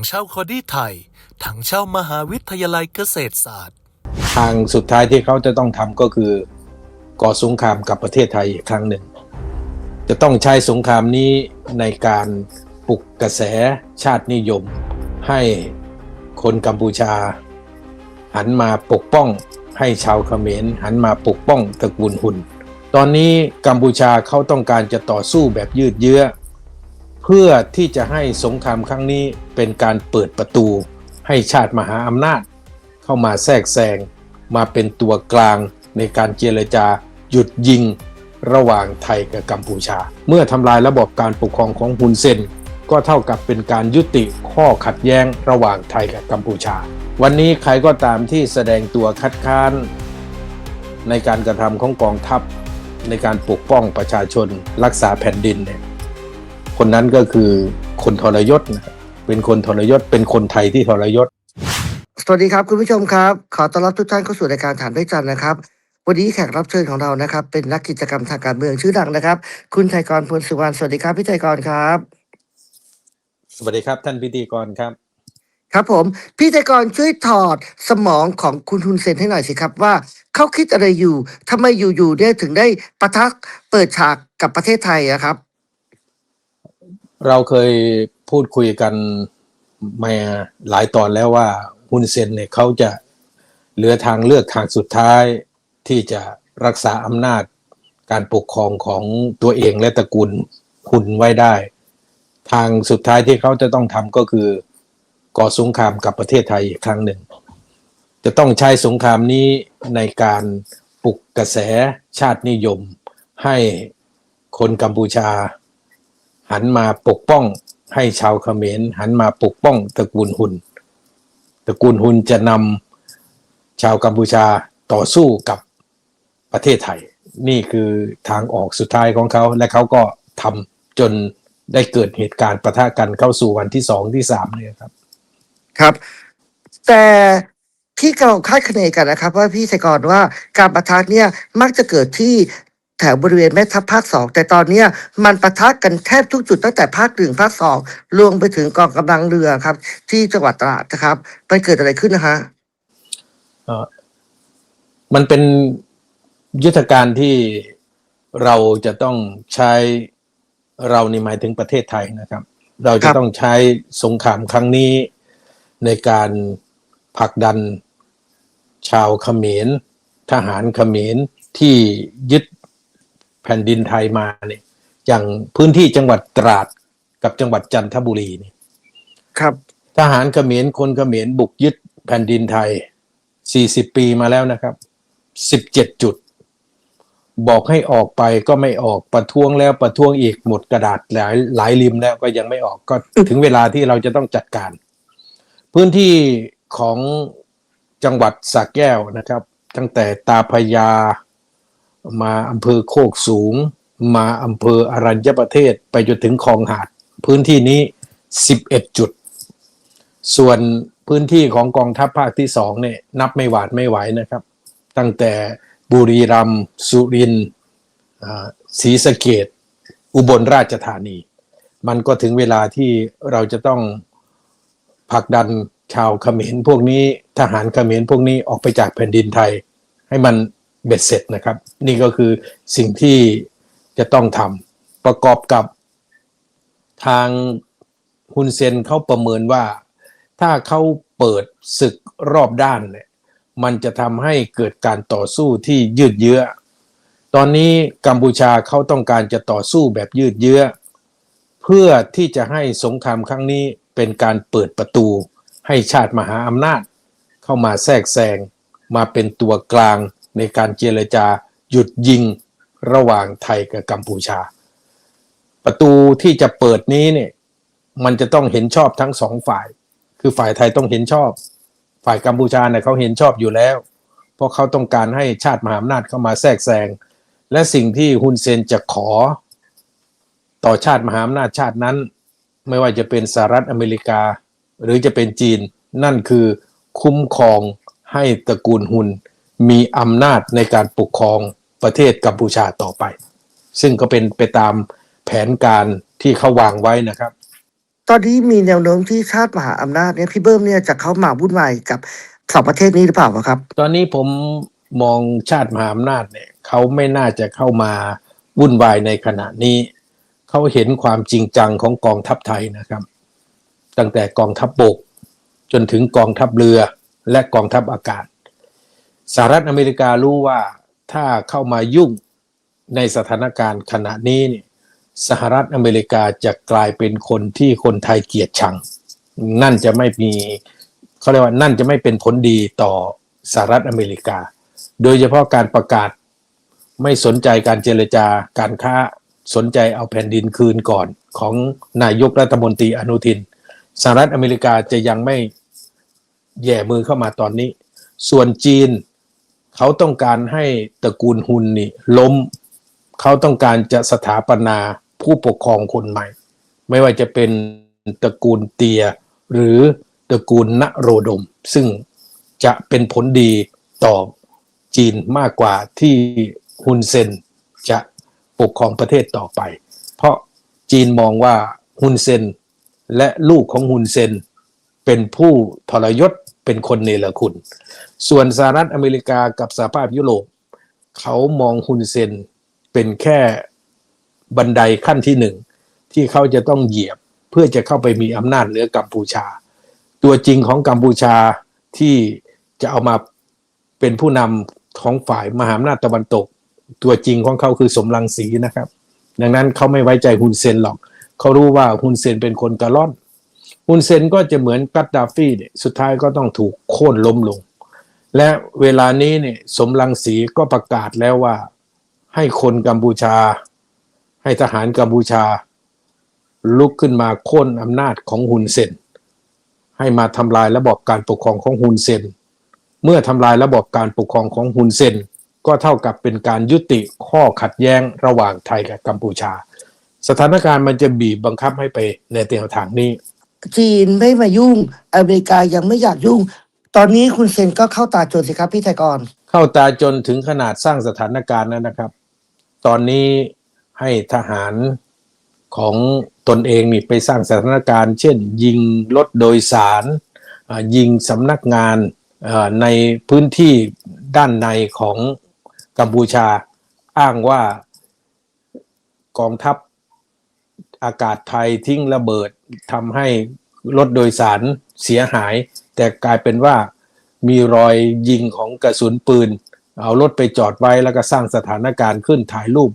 งเช่าคอดี้ไทย ถังเช่ามหาวิทยาลัยเกษตรศาสตร์ ทางสุดท้ายที่เขาจะต้องทำก็คือก่อสงครามกับประเทศไทยอีกครั้งหนึ่ง จะต้องใช้สงครามนี้ในการปลุกกระแสชาตินิยม ให้คนกัมพูชา หันมาปกป้องให้ชาวเขมรหันมาปกป้องตระกูลหุ่น ตอนนี้กัมพูชาเขาต้องการจะต่อสู้แบบยืดเยื้อ เพื่อที่จะให้สงครามครั้งนี้เป็นการเปิดประตูให้ชาติมหาอำนาจ เข้ามาแทรกแซงมาเป็นตัวกลางในการเจรจาหยุดยิงระหว่างไทยกับกัมพูชา เมื่อทำลายระบบการปกครองของฮุนเซนก็เท่ากับเป็นการยุติข้อขัดแย้งระหว่างไทยกับกัมพูชา วันนี้ใครก็ตามที่แสดงตัวคัดค้าน ในการกระทำของกองทัพ ในการปกป้องประชาชนรักษาแผ่นดินเนี่ย คนนั้นก็คือคนทรยศนะครับเป็นคนทรยศเป็นคนไทยที่ทรยศ สวัสดีครับคุณผู้ชมครับ ขอต้อนรับทุกท่านเข้าสู่รายการถามด้วยจันทร์นะครับ วันนี้แขกรับเชิญของเรานะครับ เป็นนักกิจกรรมทางการเมืองชื่อดังนะครับ คุณไทยกรพลสุวรรณสวัสดีครับพี่ไทยกรครับ สวัสดีครับท่านพิธีกรครับ ครับผม พี่ไทยกรช่วยถอดสมองของคุณทุนเซนให้หน่อยสิครับว่าเขาคิดอะไรอยู่ทำไมอยู่ๆเนี่ยถึงได้ปะทะเปิดฉากกับประเทศไทยอะครับ เราเคยพูดคุยกันมาหลายตอนแล้วว่าฮุนเซนเนี่ยเขาจะเหลือทางเลือกทางสุดท้ายที่จะรักษาอำนาจการปกครองของตัวเองและตระกูลฮุนไว้ได้ ทางสุดท้ายที่เขาจะต้องทำก็คือก่อสงครามกับประเทศไทยอีกครั้งหนึ่ง จะต้องใช้สงครามนี้ในการปลุกกระแสชาตินิยมให้คนกัมพูชา หันมาปกป้องให้ชาวเขมร หันมาปกป้องตระกูลหุนตระกูลหุนจะนำชาวกัมพูชาต่อสู้กับประเทศไทย นี่คือทางออกสุดท้ายของเขาและเขาก็ทำจนได้เกิดเหตุการณ์ประทะกันเข้าสู่วันที่สองที่สามเนี่ยครับ ครับ แต่ที่เราคาดคะเนกันนะครับ ว่าพี่ไทยกรว่าการประทะเนี่ยมักจะเกิดที่ แถวบริเวณแม่ทัพภาคสองแต่ตอนเนี้ยมันประทะกันแทบทุกจุดตั้งแต่ภาคหนึ่งภาคสองรวมไปถึงกองกำลังเรือครับ ที่จังหวัดตราดนะครับมันเกิดอะไรขึ้นนะฮะเอ่อมันเป็นยุทธการที่เราจะต้องใช้เรานี่หมายถึงประเทศไทยนะครับ เราคจะรับต้องใช้สงครามครั้งนี้ในการผลักดันชาวเขมร ทหารเขมรที่ยึดแผ่นดินไทยมาเนี่ยอย่างพื้นที่จังหวัดตราดกับจังหวัดจันทบุรีเนี่ยครับ ทหารเขมรคนเขมรบุกยึดแผ่นดินไทย 40 ปีมาแล้วนะครับ 17 จุด บอกให้ออกไปก็ไม่ออกประท้วงแล้วประท้วงอีกหมดกระดาษหลายหลายริมแล้วก็ยังไม่ออกก็ถึงเวลาที่เราจะต้องจัดการ พื้นที่ของจังหวัดสระแก้วนะครับ ตั้งแต่ตาพระยา มาอำเภอโคกสูง มาอำเภออรัญญประเทศไปจนถึงคลองหาด พื้นที่นี้ 11 จุด ส่วนพื้นที่ของกองทัพภาคที่สองเนี่ยนับไม่หวาดไม่ไหวนะครับ ตั้งแต่บุรีรัมย์สุรินทร์ศรีสะเกดอุบลราชธานี มันก็ถึงเวลาที่เราจะต้องผลักดันชาวเขมรพวกนี้ทหารเขมรพวกนี้ออกไปจากแผ่นดินไทย ให้มัน เบ็ดเสร็จนะครับ นี่ก็คือสิ่งที่จะต้องทำประกอบกับทางฮุนเซนเขาประเมินว่า ถ้าเขาเปิดศึกรอบด้านเนี่ยมันจะทำให้เกิดการต่อสู้ที่ยืดเยื้อ ตอนนี้กัมพูชาเขาต้องการจะต่อสู้แบบยืดเยื้อ เพื่อที่จะให้สงครามครั้งนี้เป็นการเปิดประตู ให้ชาติมหาอำนาจ เข้ามาแทรกแซงมาเป็นตัวกลาง ในการเจรจาหยุดยิงระหว่างไทยกับกัมพูชา ประตูที่จะเปิดนี้เนี่ยมันจะต้องเห็นชอบทั้งสองฝ่าย คือฝ่ายไทยต้องเห็นชอบ ฝ่ายกัมพูชาเนี่ยเขาเห็นชอบอยู่แล้ว เพราะเขาต้องการให้ชาติมหาอำนาจเข้ามาแทรกแซง และสิ่งที่ฮุนเซนจะขอ ต่อชาติมหาอำนาจชาตินั้น ไม่ว่าจะเป็นสหรัฐอเมริกา หรือจะเป็นจีน นั่นคือคุ้มครองให้ตระกูลฮุน มีอำนาจในการปกครองประเทศกัมพูชาต่อไป ซึ่งก็เป็นไปตามแผนการที่เขาวางไว้นะครับ ตอนนี้มีแนวโน้มที่ชาติมหาอำนาจเนี่ยพี่เบิ้มเนี่ยจะเข้ามาวุ่นวายกับสองประเทศนี้หรือเปล่าครับ ตอนนี้ผมมองชาติมหาอำนาจเนี่ยเขาไม่น่าจะเข้ามาวุ่นวายในขณะนี้ เขาเห็นความจริงจังของกองทัพไทยนะครับ ตั้งแต่กองทัพบบกจนถึงกองทัพเรือและกองทัพอากาศ สหรัฐอเมริการู้ว่าถ้าเข้ามายุ่งในสถานการณ์ขณะนี้เนี่ยสหรัฐอเมริกาจะกลายเป็นคนที่คนไทยเกลียดชัง นั่นจะไม่มีเขาเรียกว่านั่นจะไม่เป็นผลดีต่อสหรัฐอเมริกา โดยเฉพาะการประกาศไม่สนใจการเจรจาการค้าสนใจเอาแผ่นดินคืนก่อนของนายกรัฐมนตรีอนุทิน สหรัฐอเมริกาจะยังไม่แย่มือเข้ามาตอนนี้ ส่วนจีน เขาต้องการให้ตระกูลฮุนนี่ล้ม เขาต้องการจะสถาปนาผู้ปกครองคนใหม่ ไม่ว่าจะเป็นตระกูลเตีย หรือตระกูลณโรดม ซึ่งจะเป็นผลดีต่อจีนมากกว่าที่ฮุนเซนจะปกครองประเทศต่อไป เพราะจีนมองว่าฮุนเซนและลูกของฮุนเซนเป็นผู้ทรยศ เป็นคนเนรคุณ ส่วนสหรัฐอเมริกากับสหภาพยุโรปเขามองฮุนเซนเป็นแค่บันไดขั้นที่หนึ่งที่เขาจะต้องเหยียบเพื่อจะเข้าไปมีอำนาจเหนือกัมพูชา ตัวจริงของกัมพูชาที่จะเอามาเป็นผู้นำของฝ่ายมหาอำนาจตะวันตก ตัวจริงของเขาคือสมรังสีนะครับ ดังนั้นเขาไม่ไว้ใจฮุนเซนหรอก เขารู้ว่าฮุนเซนเป็นคนกระล่อนุนเซนก็จะเหมือนกัดดาฟีเนี่ยสุดท้ายก็ต้องถูกโค่นล้มลง และเวลานี้เนี่ยสมรังสีก็ประกาศแล้วว่า ให้คนกัมพูชา ให้ทหารกัมพูชา ลุกขึ้นมาโค่นอำนาจของฮุนเซน ให้มาทำลายระบบการปกครองของฮุนเซน เมื่อทำลายระบบการปกครองของฮุนเซน ก็เท่ากับเป็นการยุติข้อขัดแย้งระหว่างไทยกับกัมพูชา สถานการณ์มันจะบีบบังคับให้ไปในแนวทางนี้ จีนไม่มายุ่ง อเมริกายังไม่อยากยุ่ง ตอนนี้คุณเซนก็เข้าตาจรสิครับพี่ไทยกรเข้าตาจนถึงขนาดสร้างสถานการณ์นั้นนะครับ ตอนนี้ให้ทหารของตนเองนี่ไปสร้างสถานการณ์ เช่น ยิงรถโดยสารยิงสำนักงานในพื้นที่ด้านในของกัมพูชาอ้างว่ากองทัพ อากาศไทยทิ้งระเบิดทำให้รถโดยสารเสียหาย แต่กลายเป็นว่ามีรอยยิงของกระสุนปืน เอารถไปจอดไว้แล้วก็สร้างสถานการณ์ขึ้นถ่ายรูป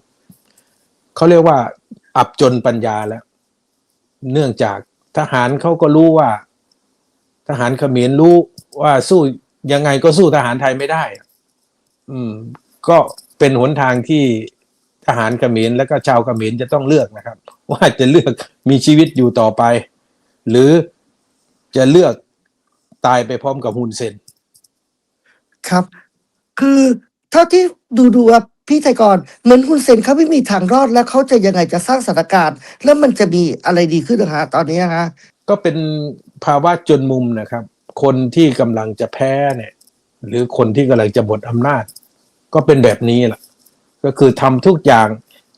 เขาเรียกว่า อับจนปัญญาแล้ว เนื่องจากทหารเขาก็รู้ว่า ทหารเขมรรู้ว่าสู้ยังไงก็สู้ทหารไทยไม่ได้ อืม ก็เป็นหนทางที่ทหารเขมรและก็ชาวเขมรจะต้องเลือกนะครับ ว่าจะเลือกมีชีวิตอยู่ต่อไป หรือจะเลือกตายไปพร้อมกับฮุนเซนครับ คือเท่าที่ดูดูๆอะพี่ไทยกรเหมือนคุณเซนเขาไม่มีทางรอดแล้วเขาจะยังไงจะสร้างสถานการณ์ แล้วมันจะมีอะไรดีขึ้นนะฮะตอนนี้ฮะก็เป็นภาวะจนมุมนะครับ คนที่กำลังจะแพ้เนี่ย หรือคนที่กำลังจะหมดอำนาจ ก็เป็นแบบนี้แหละก็คือทำทุกอย่าง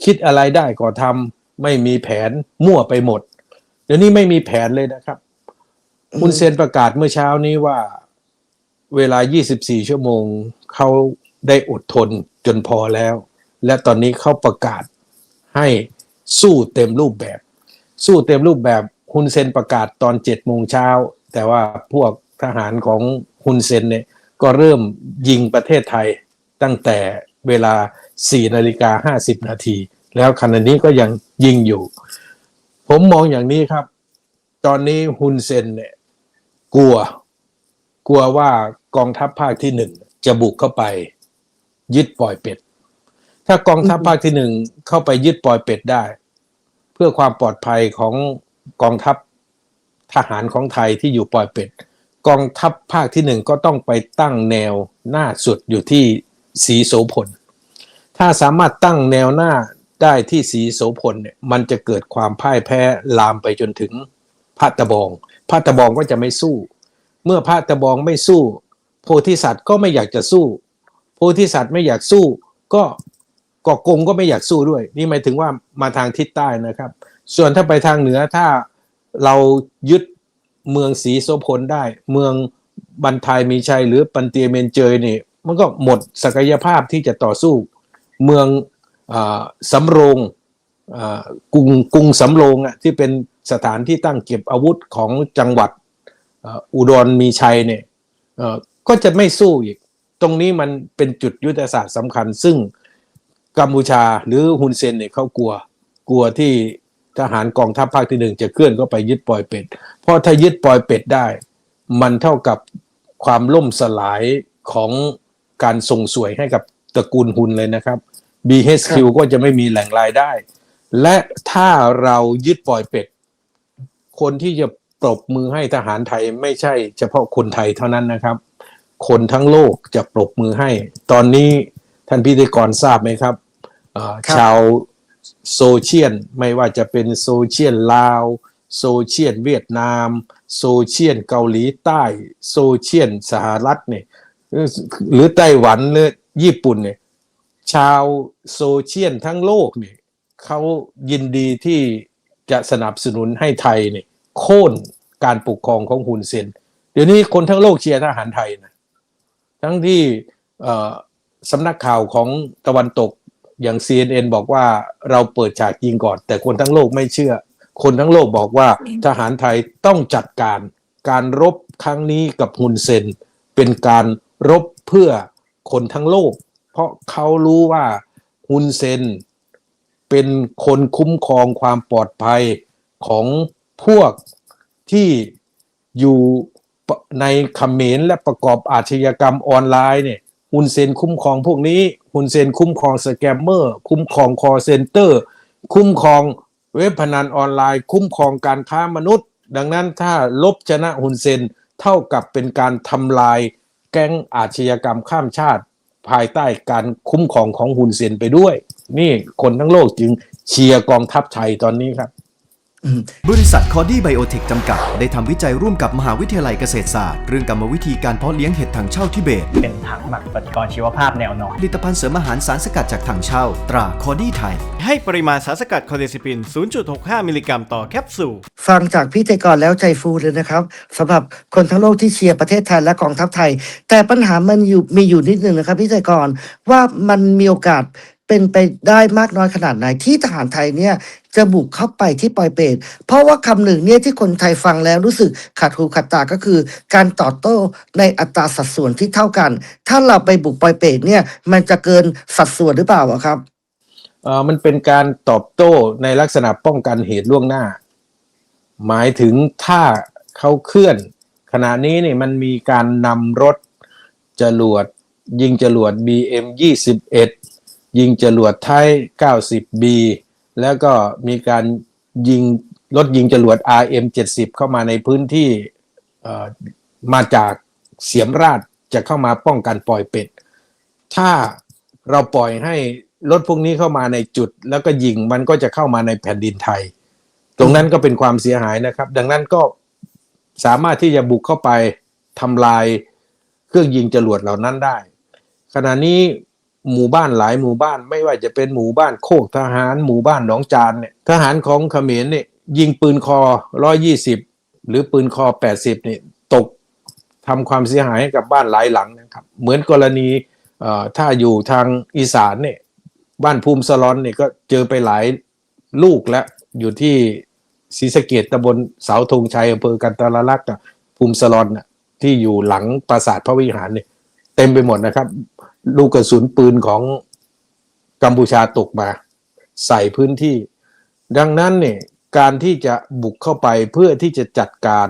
คิดอะไรได้ก็ทำ ไม่มีแผนมั่วไปหมด เดี๋ยวนี้ไม่มีแผนเลยนะครับอืมคุณเซนประกาศเมื่อเช้านี้ว่า เวลา 24 ชั่วโมงเขาได้อดทนจนพอแล้ว และตอนนี้เขาประกาศให้สู้เต็มรูปแบบ สู้เต็มรูปแบบฮุนเซนประกาศตอน7จ็ดโมงเช้า แต่ว่าพวกทหารของฮุนเซนเนี่ยก็เริ่มยิงประเทศไทยตั้งแต่เวลา 4 นาฬิกา 50 นาที แล้วขณะนี้ก็ยังยิงอยู่ ผมมองอย่างนี้ครับ ตอนนี้ฮุนเซนเนี่ย กลัว กลัวว่ากองทัพภาคที่หนึ่งจะบุกเข้าไป ยึดปล่อยเป็ด ถ้ากองทัพภาคที่หนึ่งเข้าไปยึดปล่อยเป็ดได้ เพื่อความปลอดภัยของกองทัพทหารของไทยที่อยู่ปล่อยเป็ด กองทัพภาคที่หนึ่งก็ต้องไปตั้งแนวหน้าสุดอยู่ที่สีโสพลถ้าสามารถตั้งแนวหน้า ได้ที่สีโสพลเนี่ยมันจะเกิดความพ่ายแพ้ลามไปจนถึงพระตะบองพระตะบองก็จะไม่สู้ เมื่อพระตะบองไม่สู้ โพธิสัตว์ก็ไม่อยากจะสู้ โพธิสัตว์ไม่อยากสู้ ก็กอกงก็ไม่อยากสู้ด้วย นี่หมายถึงว่ามาทางทิศใต้นะครับ ส่วนถ้าไปทางเหนือถ้าเรายึดเมืองศรีโสพลได้ เมืองบันทายมีชัยหรือปันเตียเมนเจยนี่มันก็หมดศักยภาพที่จะต่อสู้ เมือง สำโรงกรุงกรุงสำโรงอะที่เป็นสถานที่ตั้งเก็บอาวุธของจังหวัดอุดรมีชัยเนี่ยก็จะไม่สู้อีก ตรงนี้มันเป็นจุดยุทธศาสตร์สำคัญ ซึ่งกัมพูชาหรือฮุนเซนเนี่ยเขากลัวกลัวที่ทหารกองทัพภาคที่หนึ่งจะเคลื่อนเข้าไปยึดปอยเป็ด เพราะถ้ายึดปอยเป็ดได้ มันเท่ากับความล่มสลายของการส่งสวยให้กับตระกูลฮุนเลยนะครับ BHQ ก็จะไม่มีแหล่งรายได้ และถ้าเรายึดปอยเป็ด คนที่จะปรบมือให้ทหารไทยไม่ใช่เฉพาะคนไทยเท่านั้นนะครับ คนทั้งโลกจะปรบมือให้ ตอนนี้ท่านพิธีกรทราบไหมครับอ่าครับชาวโซเชียลไม่ว่าจะเป็นโซเชียลลาวโซเชียลเวียดนาม โซเชียลเกาหลีใต้ โซเชียลสหรัฐเนี่ยหรือไต้หวันหรือญี่ปุ่นเนี่ย ชาวโซเชียลทั้งโลกเนี่ยเขายินดีที่จะสนับสนุนให้ไทยเนี่ยโค่นการปกครองของฮุนเซน เดี๋ยวนี้คนทั้งโลกเชียร์ทหารไทยนะทั้งที่สำนักข่าวของตะวันตกอย่าง CNN บอกว่าเราเปิดฉากยิงก่อน แต่คนทั้งโลกไม่เชื่อ คนทั้งโลกบอกว่าทหารไทยต้องจัดการการรบครั้งนี้กับฮุนเซน เป็นการรบเพื่อคนทั้งโลก เพราะเขารู้ว่าฮุนเซนเป็นคนคุ้มครองความปลอดภัยของพวกที่อยู่ในเขมรและประกอบอาชญากรรมออนไลน์เนี่ยฮุนเซนคุ้มครองพวกนี้ฮุนเซนคุ้มครองสแกมเมอร์ คุ้มครองคอเซนเตอร์ คุ้มครองเว็บพนันออนไลน์ คุ้มครองการค้ามนุษย์ ดังนั้นถ้าลบชนะฮุนเซนเท่ากับเป็นการทำลายแก๊งอาชญากรรมข้ามชาติ ภายใต้การคุ้มครองของฮุนเซนไปด้วย นี่คนทั้งโลกจึงเชียร์กองทัพไทยตอนนี้ครับ บริษัทคอดี้ไบโอเทคจำกัด ได้ทำวิจัยร่วมกับมหาวิทยาลัยเกษตรศาสตร์ เรื่องกรรมวิธีการเพาะเลี้ยงเห็ดถังเช่าทิเบต เป็นถังหมักปฏิกรณ์ชีวภาพแนวนอนผลิตภัณฑ์เสริมอาหารสารสกัดจากถังเช่า ตราคอดี้ไทย ให้ปริมาณสารสกัดคอเดซิปิน 0.65 มิลลิกรัมต่อแคปซูล ฟังจากพี่เจกรแล้วใจฟูเลยนะครับสำหรับคนทั้งโลกที่เชียร์ประเทศไทยและกองทัพไทย แต่ปัญหามันอยู่มีอยู่นิดนึงนะครับพี่เจกรว่ามันมีโอกาส เป็นไปได้มากน้อยขนาดไหนที่ทหารไทยเนี่ยจะบุกเข้าไปที่ปอยเปตเพราะว่าคำหนึ่งเนี่ยที่คนไทยฟังแล้วรู้สึกขัดหูขัดตาก็คือ การตอบโต้ในอัตราสัดส่วนที่เท่ากัน ถ้าเราไปบุกปอยเปตเนี่ยมันจะเกินสัดส่วนหรือเปล่าครับเออมันเป็นการตอบโต้ในลักษณะป้องกันเหตุล่วงหน้า หมายถึงถ้าเขาเคลื่อน ขณะนี้นี่มันมีการนำรถจรวดยิงจรวด BM 21 ยิงจรวดไทย 90B แล้วก็มีการยิงรถยิงจรวด RM 70 เข้ามาในพื้นที่มาจากเสียมราชจะเข้ามาป้องกันปล่อยเป็ด ถ้าเราปล่อยให้รถพวกนี้เข้ามาในจุด แล้วก็ยิงมันก็จะเข้ามาในแผ่นดินไทย ตรงนั้นก็เป็นความเสียหายนะครับ ดังนั้นก็สามารถที่จะบุกเข้าไปทำลายเครื่องยิงจรวดเหล่านั้นได้ ขณะนี้ หมู่บ้านหลายหมู่บ้าน ไม่ว่าจะเป็นหมู่บ้านโคกทหารหมู่บ้านหนองจานเนี่ยทหารของเขมรเนี่ยยิงปืนคอ120หรือปืนคอ80เนี่ตกทำความเสียหายให้กับบ้านหลายหลังนะครับ เหมือนกรณีเอ่อถ้าอยู่ทางอีสานเนี่ยบ้านภูมิสลอนเนี่ยก็เจอไปหลายลูกแล้ว อยู่ที่ศรีสะเกดตำบลเสาธงชัยอำเภอกันตาลลักษณ์ภูมิสลอนน่ะที่อยู่หลังปราสาทพระวิหารเนี่ยเต็มไปหมดนะครับ ลูกกระสุนปืนของกัมพูชาตกมา ใส่พื้นที่ ดังนั้นเนี่ยการที่จะบุกเข้าไปเพื่อที่จะจัดการ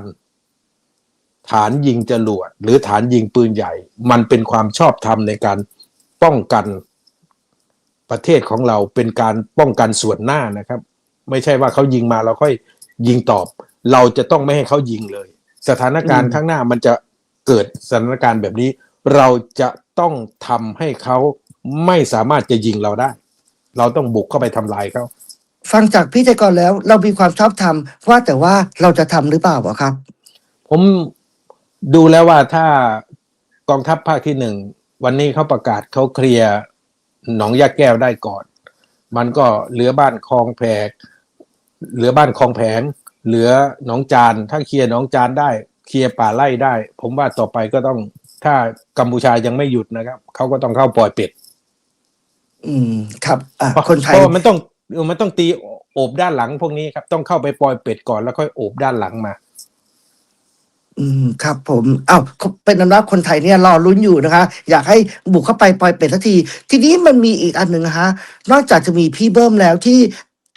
ฐานยิงจรวดหรือฐานยิงปืนใหญ่ มันเป็นความชอบธรรมในการป้องกันประเทศของเราเป็นการป้องกันส่วนหน้านะครับ ไม่ใช่ว่าเขายิงมาเราค่อยยิงตอบ เราจะต้องไม่ให้เขายิงเลย สถานการณ์ข้างหน้ามันจะเกิดสถานการณ์แบบนี้ เราจะต้องทำให้เขาไม่สามารถจะยิงเราได้ เราต้องบุกเข้าไปทำลายเขาฟังจากพี่เจกรแล้ว เรามีความชอบธรรมว่าแต่ว่าเราจะทำหรือเปล่าอะครับ ผมดูแล้วว่าถ้ากองทัพภาคที่หนึ่งวันนี้เขาประกาศเขาเคลียร์หนองยาแก้วได้ก่อน มันก็เหลือบ้านคลองแพกเหลือบ้านคลองแผง เหลือหนองจาน ถ้าเคลียร์หนองจานได้ เคลียร์ป่าไร่ได้ ผมว่าต่อไปก็ต้อง ถ้ากัมพูชายังไม่หยุดนะครับเขาก็ต้องเข้าปล่อยเป็ดอืมครับอะเพราะคนไทเพยราะว่ามันต้องเออมันต้องตีโอบด้านหลังพวกนี้ครับ ต้องเข้าไปปล่อยเป็ดก่อนแล้วค่อยโอบด้านหลังมา อืมครับผมอ้าวเป็นอันว่าคนไทยเนี่ยรอลุ้นอยู่นะคะ อยากให้บุกเข้าไปปล่อยเป็ดทันที ทีนี้มันมีอีกอันหนึ่งนะคะนอกจากจะมีพี่เบิ้มแล้วที่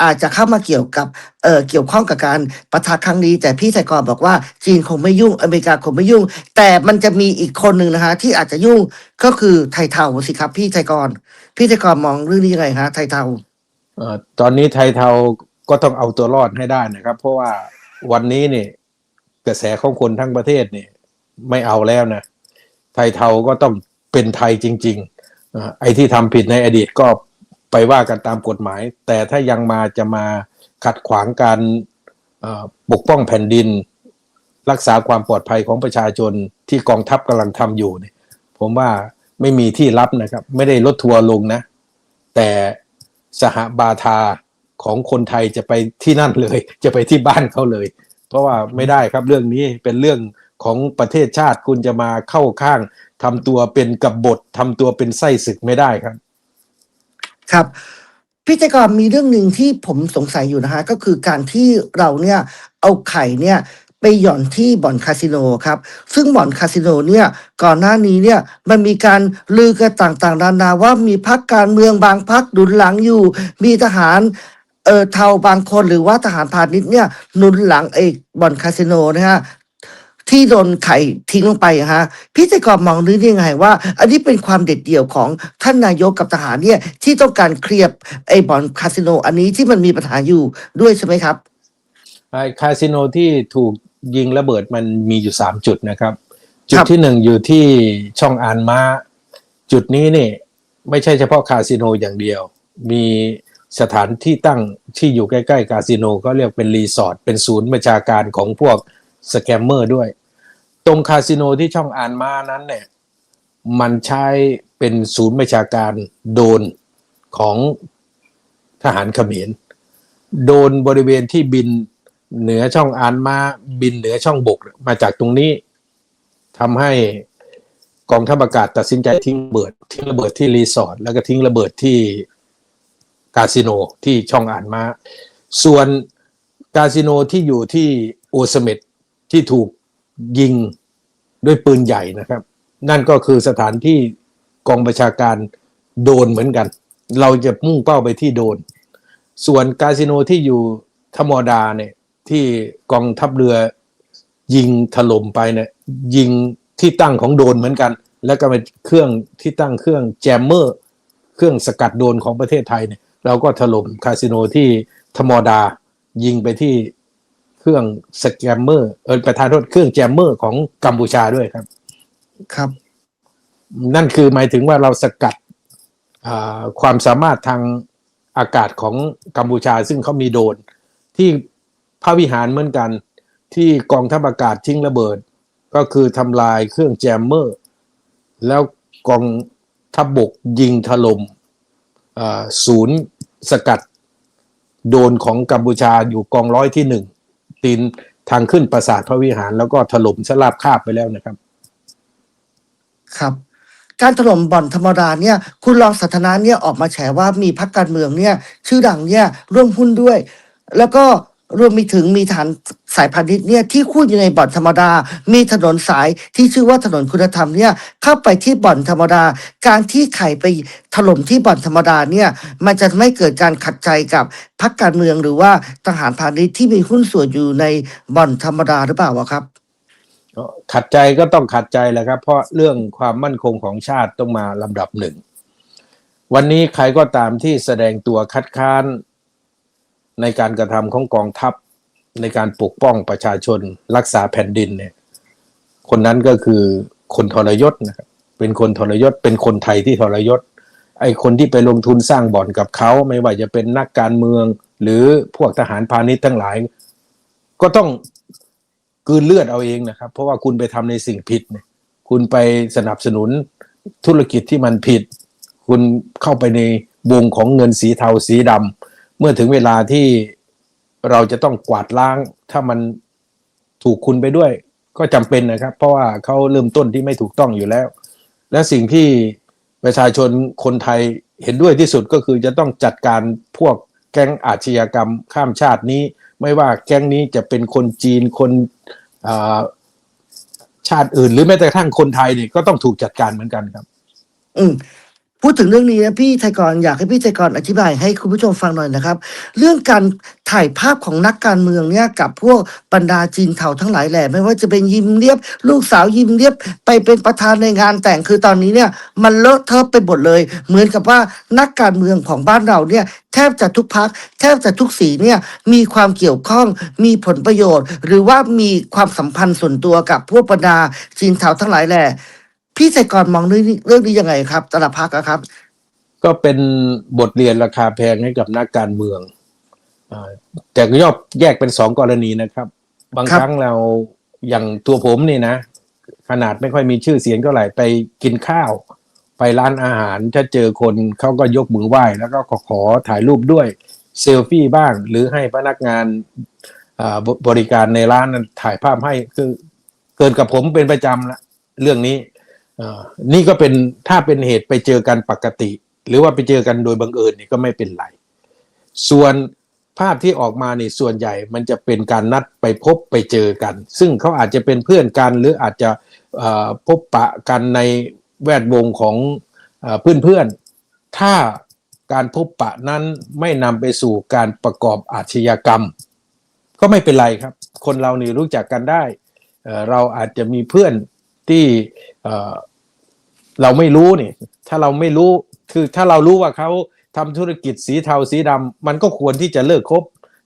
อาจจะเข้ามาเกี่ยวกับเอ่อเกี่ยวข้องกับการประทะครั้งนี้ แต่พี่ไทยกรบอกว่าจีนคงไม่ยุ่งอเมริกาคงไม่ยุ่ง แต่มันจะมีอีกคนหนึ่งนะคะ ที่อาจจะยุ่งก็คือไทยเทาสิครับ พี่ไทยกรพี่ไทยกรมองเรื่องนี้ยังไงคะไทยเทาเอ่อตอนนี้ไทยเทาก็ต้องเอาตัวรอดให้ได้นะครับ เพราะว่าวันนี้เนี่ยกระแสของคนทั้งประเทศเนี่ยไม่เอาแล้วนะไทยเทาก็ต้องเป็นไทยจริงๆไอ้ที่ทำผิดในอดีตก็ ไปว่ากันตามกฎหมาย แต่ถ้ายังมาจะมาขัดขวางการปกป้องแผ่นดิน รักษาความปลอดภัยของประชาชนที่กองทัพกำลังทำอยู่เนี่ยผมว่าไม่มีที่รับนะครับ ไม่ได้ลดทัวร์ลงนะ แต่สหบาทาของคนไทยจะไปที่นั่นเลย จะไปที่บ้านเขาเลย เพราะว่าไม่ได้ครับเรื่องนี้เป็นเรื่องของประเทศชาติคุณจะมาเข้าข้างทำตัวเป็นกบฏทำตัวเป็นไส้ศึกไม่ได้ครับ ครับพี่เจกรมีเรื่องหนึ่งที่ผมสงสัยอยู่นะฮะก็คือการที่เราเนี่ยเอาไข่เนี่ยไปหย่อนที่บ่อนคาสิโนครับ ซึ่งบ่อนคาสิโนเนี่ยก่อนหน้านี้เนี่ยมันมีการลือกันต่างๆนานาว่ามีพักการเมืองบางพักดุลหลังอยู่ มีทหารเออเทาบางคนหรือว่าทหารพาณิชย์เนี่ยหนุนหลังไอ้บ่อนคาสิโนนะฮะ ที่โดนไข่ทิ้งลงไปอะฮะพี่เจกรมองเรื่องนี้ยังไงว่า อันนี้เป็นความเด็ดเดี่ยวของท่านนายกกับทหารเนี่ยที่ต้องการเคลียร์ไอ้บ่อนคาสิโน อันนี้ที่มันมีปัญหาอยู่ด้วยใช่ไหมครับไอ้คาสิโนที่ถูกยิงระเบิดมันมีอยู่สามจุดนะครับ จุดครับที่หนึ่งอยู่ที่ช่องอานม้าจุดนี้นี่ไม่ใช่เฉพาะคาสิโนอย่างเดียว มีสถานที่ตั้งที่อยู่ใกล้ ๆ คาสิโนก็เรียกเป็นรีสอร์ทเป็นศูนย์ประชาการของพวกสแกมเมอร์ด้วย ตรงคาสิโนที่ช่องอานมานั้นเนี่ย มันใช้เป็นศูนย์ประชาการโดนของทหารเขมร โดนบริเวณที่บินเหนือช่องอานมาบินเหนือช่องบกมาจากตรงนี้ทำให้กองทัพอากาศตัดสินใจทิ้งระเบิดทิ้งระเบิดที่รีสอร์ทแล้วก็ทิ้งระเบิดที่คาสิโนที่ช่องอานมา ส่วนคาสิโนที่อยู่ที่โอสเมดที่ถูก ยิงด้วยปืนใหญ่นะครับ นั่นก็คือสถานที่กองประชาการโดนเหมือนกัน เราจะมุ่งเป้าไปที่โดน ส่วนคาสิโนที่อยู่ธรรมดาเนี่ยที่กองทัพเรือยิงถล่มไปเนี่ยยิงที่ตั้งของโดนเหมือนกัน แล้วก็เป็นเครื่องที่ตั้งเครื่องแจมเมอร์ เครื่องสกัดโดนของประเทศไทยเนี่ยเราก็ถล่มคาสิโนที่ธรรมดายิงไปที่ เครื่องสแกมเมอร์เออประธานโทษเครื่องแจมเมอร์ของกัมพูชาด้วยครับ ครับ นั่นคือหมายถึงว่าเราสกัดอ่าความสามารถทางอากาศของกัมพูชา ซึ่งเขามีโดรนที่พระวิหารเหมือนกันที่กองทัพอากาศทิ้งระเบิด ก็คือทำลายเครื่องแจมเมอร์ แล้วกองทัพบบกยิงถล่มอ่าศูนย์สกัดโดรนของกัมพูชาอยู่กองร้อยที่หนึ่ง ตีนทางขึ้นปราสาทพระวิหาร แล้วก็ถล่มสลาบคาบไปแล้วนะครับ ครับ การถล่มบ่อนธรรมดาเนี่ย คุณรองสันทนาเนี่ยออกมาแฉว่ามีพรรคการเมืองเนี่ย ชื่อดังเนี่ยร่วมหุ้นด้วย แล้วก็รวมมีถึงมีฐาน สายพาณิชย์เนี่ยที่คู่อยู่ในบ่อนธรรมดา มีถนนสายที่ชื่อว่าถนนคุณธรรมเนี่ยเข้าไปที่บ่อนธรรมดา การที่ไข่ไปถล่มที่บ่อนธรรมดาเนี่ยมันจะไม่เกิดการขัดใจกับพรรคการเมืองหรือว่าทหารพาณิชย์ที่มีหุ้นส่วนอยู่ในบ่อนธรรมดาหรือเปล่าครับขัดใจก็ต้องขัดใจแหละครับ เพราะเรื่องความมั่นคงของชาติต้องมาลำดับหนึ่ง วันนี้ใครก็ตามที่แสดงตัวคัดค้านในการกระทำของกองทัพ ในการปกป้องประชาชนรักษาแผ่นดินเนี่ย คนนั้นก็คือคนทรยศนะครับเป็นคนทรยศเป็นคนไทยที่ทรยศ ไอ้คนที่ไปลงทุนสร้างบ่อนกับเขาไม่ว่าจะเป็นนักการเมือง หรือพวกทหารพาณิชย์ทั้งหลาย ก็ต้องกืนเลือดเอาเองนะครับ เพราะว่าคุณไปทำในสิ่งผิด คุณไปสนับสนุนธุรกิจที่มันผิด คุณเข้าไปในวงของเงินสีเทาสีดำเมื่อถึงเวลาที่ เราจะต้องกวาดล้าง ถ้ามันถูกคุณไปด้วย ก็จำเป็นนะครับ เพราะว่าเขาเริ่มต้นที่ไม่ถูกต้องอยู่แล้ว และสิ่งที่ประชาชนคนไทยเห็นด้วยที่สุดก็คือจะต้องจัดการพวกแก๊งอาชญากรรมข้ามชาตินี้ ไม่ว่าแก๊งนี้จะเป็นคนจีนคนชาติอื่น หรือแม้แต่กระทั่งคนไทยเนี่ยก็ต้องถูกจัดการเหมือนกันครับ อืม พูดถึงเรื่องนี้นะพี่ไทยกรอยากให้พี่ไทยกรอธิบายให้คุณผู้ชมฟังหน่อยนะครับ เรื่องการถ่ายภาพของนักการเมืองเนี่ยกับพวกบรรดาจีนเทาทั้งหลายแหล่ไม่ว่าจะเป็นยิมเรียบ ลูกสาวยิมเรียบไปเป็นประธานในงานแต่งคือตอนนี้เนี่ยมันเลอะเทอะไปหมดเลย เหมือนกับว่านักการเมืองของบ้านเราเนี่ยแทบจะทุกพักแทบจะทุกสีเนี่ยมีความเกี่ยวข้องมีผลประโยชน์ หรือว่ามีความสัมพันธ์ส่วนตัวกับพวกบรรดาจีนเทาทั้งหลายแหล่ พี่ไสกรมองเรื่องนี้เรื่องนี้ยังไงครับแต่ละพักอะครับ ก็เป็นบทเรียนราคาแพงให้กับนักการเมืองอ่าแต่ก็ย่อแยกเป็นสองกรณีนะครับ บางครับครั้งเราอย่างตัวผมนี่นะ ขนาดไม่ค่อยมีชื่อเสียงเท่าไหร่ไปกินข้าว ไปร้านอาหารถ้าเจอคนเขาก็ยกมือไหว้แล้วก็ขอขอถ่ายรูปด้วยเซลฟี่บ้าง หรือให้พนักงานอ่าบบริการในร้านนั้นถ่ายภาพให้คือเกินกับผมเป็นประจำละเรื่องนี้อ่า นี่ก็เป็นถ้าเป็นเหตุไปเจอกันปกติ หรือว่าไปเจอกันโดยบังเอิญนี่ก็ไม่เป็นไร ส่วนภาพที่ออกมานี่ส่วนใหญ่มันจะเป็นการนัดไปพบไปเจอกัน ซึ่งเขาอาจจะเป็นเพื่อนกันหรืออาจจะพบปะกันในแวดวงของเพื่อนเพื่อนๆ ถ้าการพบปะนั้นไม่นำไปสู่การประกอบอาชญากรรม ก็ไม่เป็นไรครับ คนเรานี่รู้จักกันได้ เราอาจจะมีเพื่อนที่ เราไม่รู้นี่ ถ้าเราไม่รู้คือถ้าเรารู้ว่าเขาทำธุรกิจสีเทาสีดำมันก็ควรที่จะเลิกคบ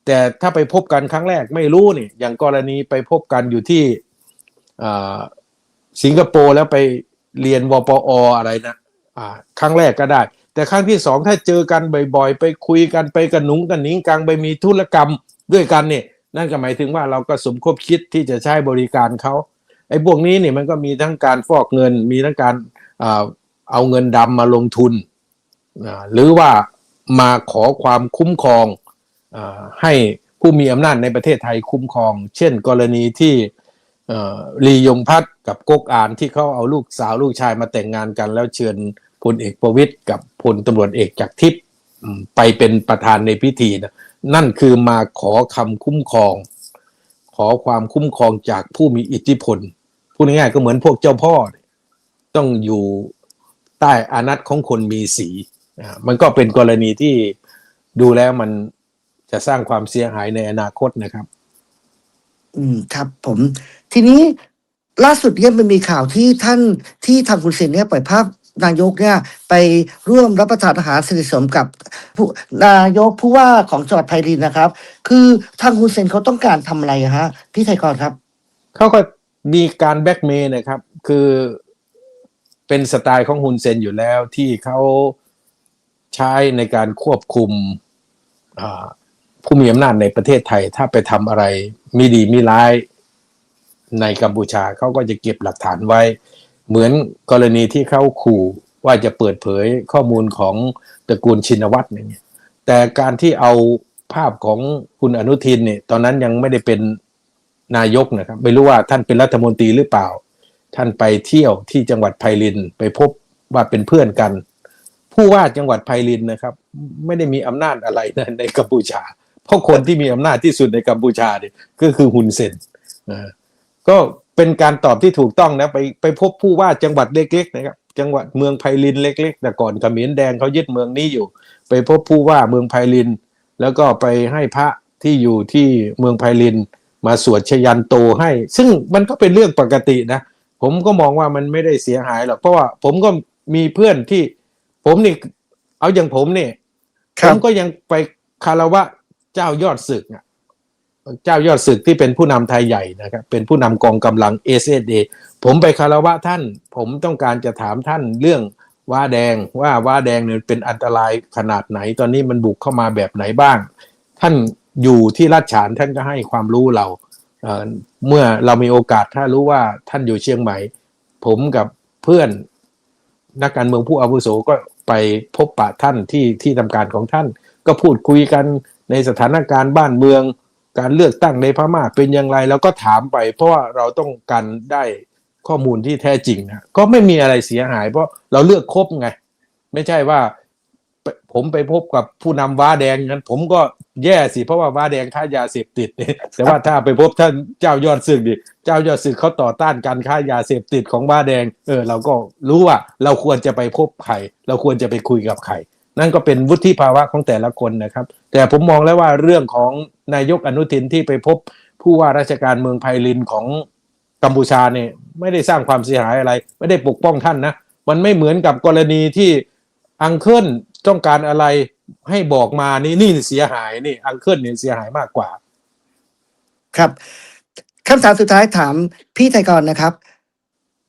แต่ถ้าไปพบกันครั้งแรกไม่รู้นี่ อย่างกรณีไปพบกันอยู่ที่สิงคโปร์แล้วไปเรียนวปออะไรนะอ่าครั้งแรกก็ได้ แต่ครั้งที่สองถ้าเจอกันบ่อยๆ ไปคุยกันไปกันหนุงกันหนิงกลางไปมีธุรกรรมด้วยกันเนี่ยนั่นก็หมายถึงว่าเราก็สมคบคิดที่จะใช้บริการเขาไอ้พวกนี้เนี่ยมันก็มีทั้งการฟอกเงินมีทั้งการ เอาเงินดำมาลงทุน หรือว่ามาขอความคุ้มครองอาให้ผู้มีอำนาจในประเทศไทยคุ้มครอง เช่น กรณีที่อ่อลียงพัฒน์กับก๊กอานที่เขาเอาลูกสาวลูกชายมาแต่งงานกัน แล้วเชิญพลเอกประวิตยกับพลตำรวจเอกจากทิพย์ไปเป็นประธานในพิธีนะนั่นคือมาขอคำคุ้มครอง ขอความคุ้มครองจากผู้มีอิทธิพลพูดง่ายๆก็เหมือนพวกเจ้าพ่อเต้องอยู่ใต้อานัตของคนมีสีอ่ามันก็เป็นกรณีที่ดูแล้วมันจะสร้างความเสียหายในอนาคตนะครับ อืมครับผม ทีนี้ล่าสุดเนี่ยมันมีข่าวที่ท่านที่ทางคุณเซนเนี่ยปล่อยภาพนายกเนี่ยไปร่วมรับประทานอาหารสนิทสนมกับผู้นายกผู้ว่าของจังหวัดไพรินนะครับ คือทางคุณเซนเขาต้องการทำอะไรอะฮะ พี่ไทยกรครับเขาก็มีการแบ็กเมย์นะครับ คือ เป็นสไตล์ของฮุนเซนอยู่แล้วที่เขาใช้ในการควบคุมผู้มีอำนาจในประเทศไทย ถ้าไปทำอะไรไม่ดีไม่ร้ายในกัมพูชาเขาก็จะเก็บหลักฐานไว้ เหมือนกรณีที่เขาขู่ว่าจะเปิดเผยข้อมูลของตระกูลชินวัตรเงี้ยแต่การที่เอาภาพของคุณอนุทินเนี่ย ตอนนั้นยังไม่ได้เป็นนายกนะครับ ไม่รู้ว่าท่านเป็นรัฐมนตรีหรือเปล่า ท่านไปเที่ยวที่จังหวัดไพลินไปพบว่าเป็นเพื่อนกัน ผู้ว่าจังหวัดไพลินนะครับ ไม่ได้มีอำนาจอะไรนะในกัมพูชา เพราะคนที่มีอำนาจที่สุดในกัมพูชาเนี่ยก็คือฮุนเซนก็เป็นการตอบที่ถูกต้องนะไปไปพบผู้ว่าจังหวัดเล็กๆนะครับจังหวัดเมืองไพลินเล็กๆแต่ก่อนเขมรแดงเขายึดเมืองนี้อยู่ ไปพบผู้ว่าเมืองไพลิน แล้วก็ไปให้พระที่อยู่ที่เมืองไพลิน มาสวดชยันโตให้ ซึ่งมันก็เป็นเรื่องปกตินะ ผมก็มองว่ามันไม่ได้เสียหายหรอกเพราะว่าผมก็มีเพื่อนที่ ผมนี่ เอาอย่างผมเนี่ยคผรับมก็ยังไปคารวะเจ้ายอดศึกอะเจ้ายอดศึกที่เป็นผู้นำไทยใหญ่นะครับเป็นผู้นำกองกำลัง s อ a ผมไปคารวะท่าน ผมต้องการจะถามท่านเรื่องว้าแดงว่าว้าแดงเนี่ยเป็นอันตรายขนาดไหน ตอนนี้มันบุกเข้ามาแบบไหนบ้าง ท่านอยู่ที่ราชฉานท่านก็ให้ความรู้เรา เมื่อเรามีโอกาสถ้ารู้ว่าท่านอยู่เชียงใหม่ ผมกับเพื่อนนักการเมืองผู้อาวุโสก็ไปพบปะท่านที่ที่ทำการของท่าน ก็พูดคุยกันในสถานการณ์บ้านเมือง การเลือกตั้งในพม่าเป็นอย่างไรเราก็ถามไป เพราะว่าเราต้องการได้ข้อมูลที่แท้จริงนะก็ไม่มีอะไรเสียหาย เพราะเราเลือกครบไง ไม่ใช่ว่า ผมไปพบกับผู้นำว้าแดงนั้น ผมก็แย่สิเพราะว่าว้าแดงค้ายาเสพติดแต่ว่าถ้าไปพบท่านเจ้ายอดศึกดิเจ้ายอดศึกเขาต่อต้านการค้ายาเสพติดของว้าแดง เออ เราก็รู้ว่าเราควรจะไปพบใครเราควรจะไปคุยกับใครนั่นก็เป็นวุฒิภาวะของแต่ละคนนะครับ แต่ผมมองแล้วว่าเรื่องของนายกอนุทินที่ไปพบผู้ว่าราชการเมืองไพลินของกัมพูชาเนี่ยไม่ได้สร้างความเสียหายอะไร ไม่ได้ปกป้องท่านนะ มันไม่เหมือนกับกรณีที่อังเคิล ต้องการอะไรให้บอกมานี่นี่เสียหายนี่อังเคิลเนี่ยเสียหายมากกว่า ครับคำถามสุดท้ายถามพี่ไทยกรนะครับ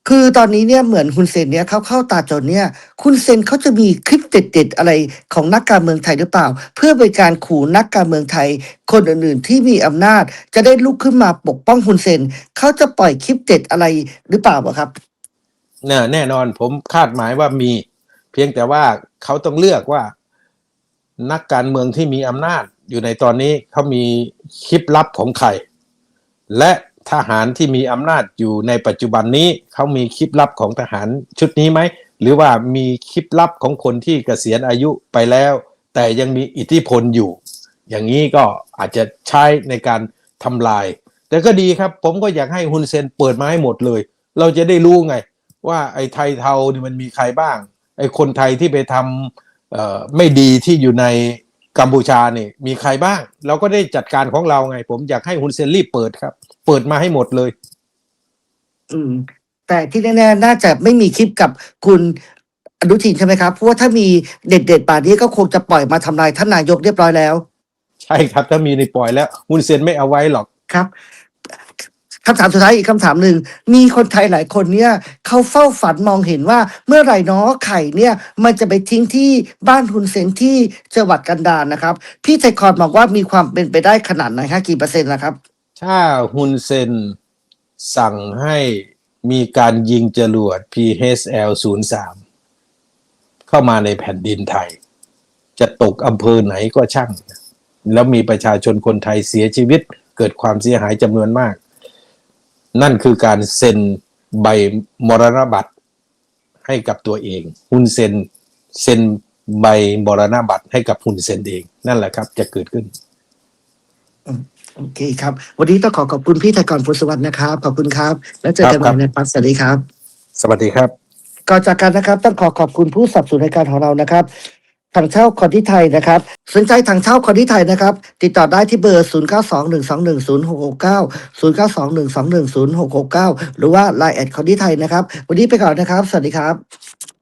คือตอนนี้เนี่ยเหมือนคุณเซนเนี่ยเขาเข้าตาจนเนี่ยคุณเซนเขาจะมีคลิปเด็ดๆอะไรของนักการเมืองไทยหรือเปล่า เพื่อเป็นการขู่นักการเมืองไทย คนอื่นๆที่มีอำนาจ จะได้ลุกขึ้นมาปกป้องคุณเซนเขาจะปล่อยคลิปเด็ดอะไรหรือเปล่าอะครับเนี่ยแน่นอนผมคาดหมายว่ามีเพียงแต่ว่าเขาต้องเลือกว่า นักการเมืองที่มีอำนาจอยู่ในตอนนี้เขามีคลิปลับของใคร และทหารที่มีอำนาจอยู่ในปัจจุบันนี้เขามีคลิปลับของทหารชุดนี้ไหม หรือว่ามีคลิปลับของคนที่เกษียณอายุไปแล้ว แต่ยังมีอิทธิพลอยู่ อย่างนี้ก็อาจจะใช้ในการทำลาย แต่ก็ดีครับ ผมก็อยากให้ฮุนเซนเปิดมาให้หมดเลย เราจะได้รู้ไง ว่าไอ้ไทยเทานี่มันมีใครบ้าง ไอ้คนไทยที่ไปทำเอ่อไม่ดีที่อยู่ในกัมพูชาเนี่ยมีใครบ้าง เราก็ได้จัดการของเราไง ผมอยากให้ฮุนเซนรีบเปิดครับ เปิดมาให้หมดเลย อืม แต่ที่แน่ๆน่าจะไม่มีคลิปกับคุณอนุทินใช่ไหมครับเพราะว่าถ้ามีเด็ดๆป่านนี้ก็คงจะปล่อยมาทำลายท่านนายกเรียบร้อยแล้ว ใช่ครับ ถ้ามีในปล่อยแล้วฮุนเซนไม่เอาไว้หรอกครับ คำถามสุดท้ายอีกคำถามหนึ่งมีคนไทยหลายคนเนี่ยเขาเฝ้าฝันมองเห็นว่าเมื่อไหร่น้อไข่เนี่ยมันจะไปทิ้งที่บ้านทุนเซนที่จังหวัดกันดารนะครับ พี่ไทยคอนบอกว่ามีความเป็นไปได้ขนาดไหนฮะกี่เปอร์เซ็นต์นะครับ ถ้าฮุนเซนสั่งให้มีการยิงจรวด PHL 03เข้ามาในแผ่นดินไทย จะตกอำเภอไหนก็ช่าง แล้วมีประชาชนคนไทยเสียชีวิตเกิดความเสียหายจำนวนมาก นั่นคือการเซ็นใบมรณบัตรให้กับตัวเองฮุนเซนเซ็นใบมรณบัตรให้กับฮุนเซนเอง นั่นแหละครับ จะเกิดขึ้นโอเคครับ วันนี้ต้องขอขอบคุณพี่ไทยกรพุทธสวัสดิ์นะครับ ขอบคุณครับ แล้วเจอกันใหครัม่บในปัสสวัสดีครับ สวัสดีครับ ก่อนจากกันนะครับ ต้องขอขอบคุณผู้สนับสนุนรายการของเรานะครับ ทางเช่าคอนที่ไทยนะครับสนใจทางเช่าคอนที่ไทยนะครับ ติดต่อได้ที่เบอร์ 0 9 2 1 2 1 0 6 6 9 0 9 2 1 2 1 0 6 6 9 หรือว่า Line แอดคอนที่ไทยนะครับ วันนี้ไปก่อนนะครับ สวัสดีครับ